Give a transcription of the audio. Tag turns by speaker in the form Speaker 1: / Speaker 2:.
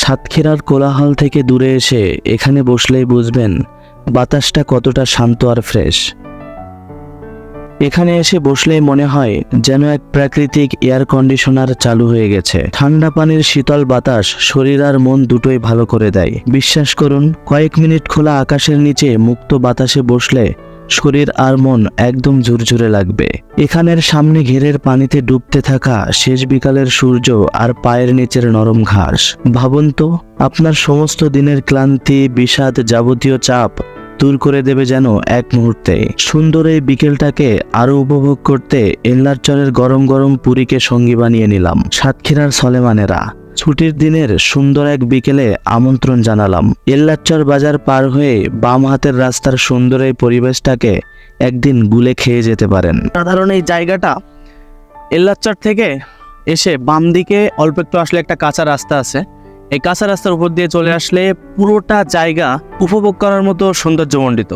Speaker 1: সাতক্ষীরার কোলাহল থেকে দূরে এসে এখানে বসলেই বুঝবেন, বাতাসটা কতটা শান্ত আর ফ্রেশ। এখানে এসে বসলেই মনে হয় যেন এক প্রাকৃতিক এয়ার কন্ডিশনার চালু হয়ে গেছে। ঠান্ডা পানির শীতল বাতাস শরীর আর মন দুটোই ভালো করে দেয়। বিশ্বাস করুন, কয়েক মিনিট খোলা আকাশের নিচে মুক্ত বাতাসে বসলে শরীর আর মন একদম ঝুরঝুরে লাগবে। এখানের সামনে ঘেরের পানিতে ডুবতে থাকা শেষ বিকালের সূর্য আর পায়ের নিচের নরম ঘাস। ভাবুন তো, আপনার সমস্ত দিনের ক্লান্তি, বিষাদ যাবতীয় চাপ দূর করে দেবে যেন এক মুহূর্তে। সুন্দর এই বিকেলটাকে আরও উপভোগ করতে এল্লারচরের গরম গরম পুরীকে সঙ্গী বানিয়ে নিলাম, সাতক্ষীরার সলেমানেরা। ছুটির দিনের সুন্দর এক বিকেলে আমন্ত্রণ জানালাম। এল্লাচর বাজার পার হয়ে বাম হাতের রাস্তার সুন্দর এই পরিবেশটাকে একদিন গুলে খেয়ে যেতে পারেন।
Speaker 2: সাধারণ এই জায়গাটা এল্লাচর থেকে এসে বাম দিকে অল্প একটু আসলে একটা কাঁচা রাস্তা আছে। এই কাঁচা রাস্তার উপর দিয়ে চলে আসলে পুরোটা জায়গা উপভোগ করার মতো সৌন্দর্যমণ্ডিত।